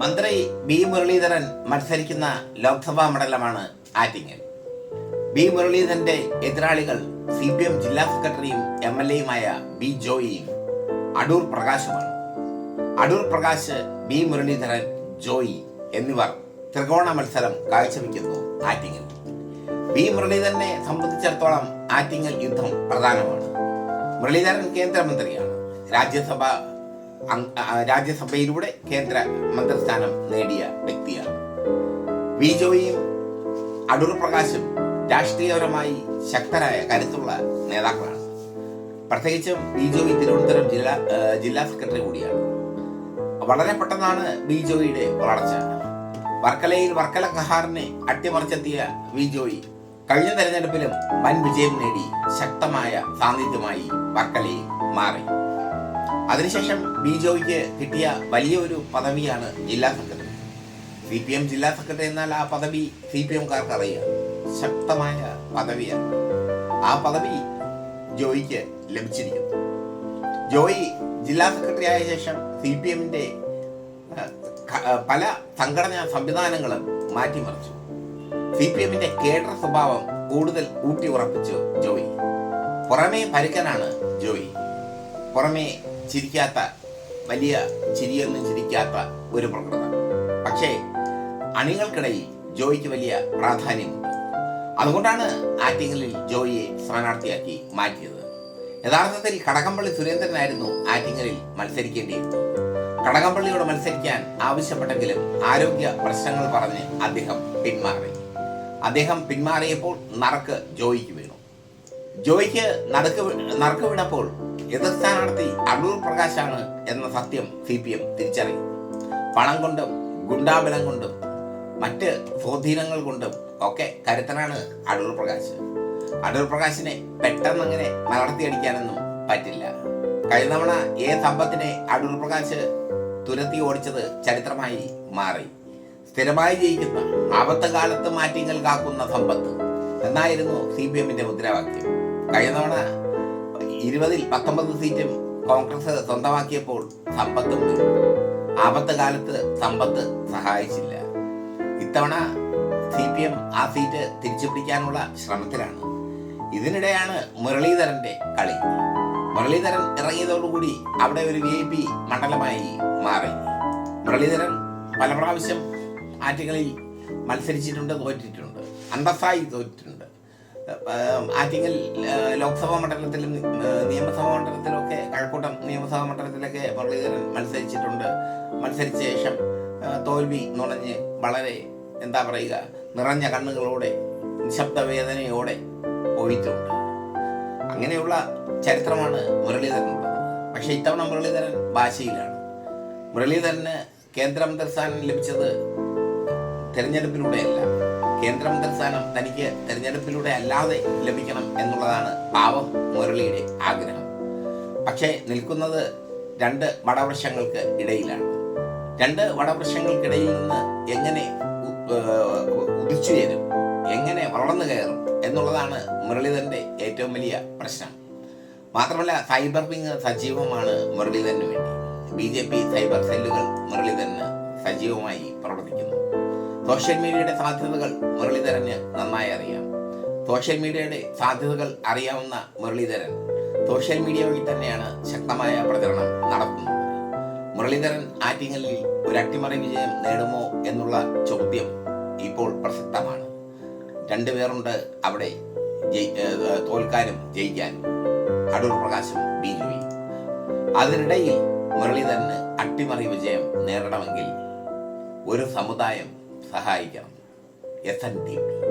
മന്ത്രി ബി മുരളീധരൻ മത്സരിക്കുന്ന ലോക്സഭാ മണ്ഡലമാണ് ആറ്റിങ്ങൽ. ബി മുരളീധരന്റെ എതിരാളികൾ സി പി എം ജില്ലാ സെക്രട്ടറിയും എം എൽ എയുമായ ബി ജോയിയും അടൂർ പ്രകാശുമാണ്. അടൂർ പ്രകാശ് ബി മുരളീധരൻ ജോയി എന്നിവർ ത്രികോണ മത്സരം കാഴ്ചവെക്കുന്നു ആറ്റിങ്ങൽ. ബി മുരളീധരനെ സംബന്ധിച്ചിടത്തോളം ആറ്റിങ്ങൽ യുദ്ധം പ്രധാനമാണ്. മുരളീധരൻ കേന്ദ്രമന്ത്രിയാണ്. രാജ്യസഭ രാജ്യസഭയിലൂടെ കേന്ദ്ര മന്ത്രിസ്ഥാനം നേടിയ വ്യക്തിയാണ്. ബിജോയും അടൂർ പ്രകാശും രാഷ്ട്രീയപരമായി ശക്തരായ കരുത്തുള്ള നേതാക്കളാണ്. പ്രത്യേകിച്ചും ബിജോയി തിരുവനന്തപുരം ജില്ലാ ജില്ലാ സെക്രട്ടറി കൂടിയാണ്. വളരെ പെട്ടെന്നാണ് ബിജോയിയുടെ വളർച്ച. വർക്കലയിൽ വർക്കല കഹാറിനെ അട്ടിമറിച്ചെത്തിയ ബിജോയി കഴിഞ്ഞ തെരഞ്ഞെടുപ്പിലും വൻ വിജയം നേടി ശക്തമായ സാന്നിധ്യമായി വർക്കലയിൽ മാറി. അതിനുശേഷം ബി ജോയിക്ക് കിട്ടിയ വലിയൊരു പദവിയാണ് ജില്ലാ സെക്രട്ടറി. സി പി എം ജില്ലാ സെക്രട്ടറി എന്നാൽ ആ പദവി സി പി എംകാർക്ക് അറിയാം. ശക്തമായ പദവിയാണ്. ആ പദവി ജോയിക്ക് ലഭിച്ചിരിക്കുന്നു. ജോയി ജില്ലാ സെക്രട്ടറി ആയ ശേഷം സി പി എമ്മിന്റെ പല സംഘടനാ സംവിധാനങ്ങളും മാറ്റിമറിച്ചു. സി പി എമ്മിന്റെ കേഡർ സ്വഭാവം കൂടുതൽ ഊട്ടി ഉറപ്പിച്ചു ജോയി. പുറമേ പരുക്കനാണ് ജോയി. പുറമേ ചിരിക്കാത്ത വലിയ ചിരിയൊന്നും ചിരിക്കാത്ത ഒരു പ്രകൃതം പക്ഷേ അണികൾക്കിടയിൽ ജോയിക്ക് വലിയ പ്രാധാന്യമുണ്ട്. അതുകൊണ്ടാണ് ആറ്റിങ്ങലിൽ ജോയിയെ സ്ഥാനാർത്ഥിയാക്കി മാറ്റിയത്. യഥാർത്ഥത്തിൽ കടകംപള്ളി സുരേന്ദ്രനായിരുന്നു ആറ്റിങ്ങലിൽ മത്സരിക്കേണ്ടിയിരുന്നത്. കടകംപള്ളിയോട് മത്സരിക്കാൻ ആവശ്യപ്പെട്ടെങ്കിലും ആരോഗ്യ പ്രശ്നങ്ങൾ പറഞ്ഞ് അദ്ദേഹം പിന്മാറി. അദ്ദേഹം പിന്മാറിയപ്പോൾ നറുക്ക് ജോയിക്ക് വീണു. ജോയിക്ക് നറുക്ക് നറുക്ക് വീണപ്പോൾ എതിർ സ്ഥാനാർത്ഥി അടൂർ പ്രകാശാണ് എന്ന സത്യം സി പി എം തിരിച്ചറിയും. പണം കൊണ്ടും ഗുണ്ടാബലം കൊണ്ടും മറ്റ് സ്വാധീനങ്ങൾ കൊണ്ടും ഒക്കെ കരുത്തനാണ് അടൂർ പ്രകാശ്. അടൂർ പ്രകാശിനെ പെട്ടെന്ന് അങ്ങനെ മലർത്തിയടിക്കാനൊന്നും പറ്റില്ല. കഴിഞ്ഞ തവണ ഏ സമ്പത്തിനെ അടൂർ പ്രകാശ് തുരത്തി ഓടിച്ചത് ചരിത്രമായി മാറി. സ്ഥിരമായി ജയിക്കുന്ന ആപത്ത കാലത്ത് മാറ്റിങ്ങൾ കാക്കുന്ന സമ്പത്ത്. എന്നായിരുന്നു സി പി എമ്മിന്റെ മുദ്രാവാക്യം. കഴിഞ്ഞ തവണ ഇരുപതിൽ പത്തൊമ്പത് സീറ്റും കോൺഗ്രസ് സ്വന്തമാക്കിയപ്പോൾ സമ്പത്തും. ആപത്ത് കാലത്ത് സമ്പത്ത് സഹായിച്ചില്ല. ഇത്തവണ സി പി എം ആ സീറ്റ് തിരിച്ചു പിടിക്കാനുള്ള ശ്രമത്തിലാണ്. ഇതിനിടെയാണ് മുരളീധരന്റെ കളി. മുരളീധരൻ ഇറങ്ങിയതോടുകൂടി അവിടെ ഒരു വി ഐ പി മണ്ഡലമായി മാറി. മുരളീധരൻ പല പ്രാവശ്യം ആറ്റുകളിൽ മത്സരിച്ചിട്ടുണ്ട് തോറ്റിട്ടുണ്ട്. അന്തസ്സായി തോറ്റിട്ടുണ്ട്. ആറ്റിങ്ങൽ ലോക്സഭാ മണ്ഡലത്തിലും നിയമസഭാ മണ്ഡലത്തിലും ഒക്കെ കഴക്കൂട്ടം നിയമസഭാ മണ്ഡലത്തിലൊക്കെ മുരളീധരൻ മത്സരിച്ചിട്ടുണ്ട്. മത്സരിച്ച ശേഷം തോൽവി നുണഞ്ഞ് വളരെ എന്താ പറയുക നിറഞ്ഞ കണ്ണുകളോടെ നിശബ്ദ വേദനയോടെ പോയിട്ടുണ്ട് അങ്ങനെയുള്ള ചരിത്രമാണ് മുരളീധരനുള്ളത് പക്ഷേ ഇത്തവണ മുരളീധരൻ ഭാഷയിലാണ് മുരളീധരന് കേന്ദ്രമന്ത്രി സ്ഥാനം ലഭിച്ചത് തെരഞ്ഞെടുപ്പിലൂടെയല്ല. കേന്ദ്രമന്ത്രി സ്ഥാനം തനിക്ക് തെരഞ്ഞെടുപ്പിലൂടെ അല്ലാതെ ലഭിക്കണം എന്നുള്ളതാണ് പാവം മുരളിയുടെ ആഗ്രഹം. പക്ഷേ നിൽക്കുന്നത് രണ്ട് വടവൃക്ഷങ്ങൾക്ക് ഇടയിലാണ്. രണ്ട് വടവൃക്ഷങ്ങൾക്കിടയിൽ നിന്ന് എങ്ങനെ ഉദിച്ചുയരും എങ്ങനെ വളർന്നു കയറും എന്നുള്ളതാണ് മുരളീധരന്റെ ഏറ്റവും വലിയ പ്രശ്നം. മാത്രമല്ല സൈബർ വിങ് സജീവമാണ് മുരളീധരന് വേണ്ടി. ബി ജെ പി സൈബർ സെല്ലുകൾ മുരളീധരന് സജീവമായി പ്രവർത്തിക്കുന്നു. സോഷ്യൽ മീഡിയയുടെ സാധ്യതകൾ മുരളീധരന് നന്നായി അറിയാം. സോഷ്യൽ മീഡിയയുടെ സാധ്യതകൾ അറിയാവുന്ന മുരളീധരൻ സോഷ്യൽ മീഡിയ വഴി തന്നെയാണ് ശക്തമായ പ്രചരണം നടത്തുന്നത്. മുരളീധരൻ ആറ്റിങ്ങലിൽ ഒരു അട്ടിമറി വിജയം നേടുമോ എന്നുള്ള ചോദ്യം ഇപ്പോൾ പ്രസക്തമാണ്. രണ്ടുപേരുണ്ട് അവിടെ തോൽക്കാനും ജയിക്കാനും അടൂർ പ്രകാശും ബി ജോയി അതിനിടയിൽ മുരളീധരന് അട്ടിമറി വിജയം നേടണമെങ്കിൽ ഒരു സമുദായം സഹായിക്കണം. S N D P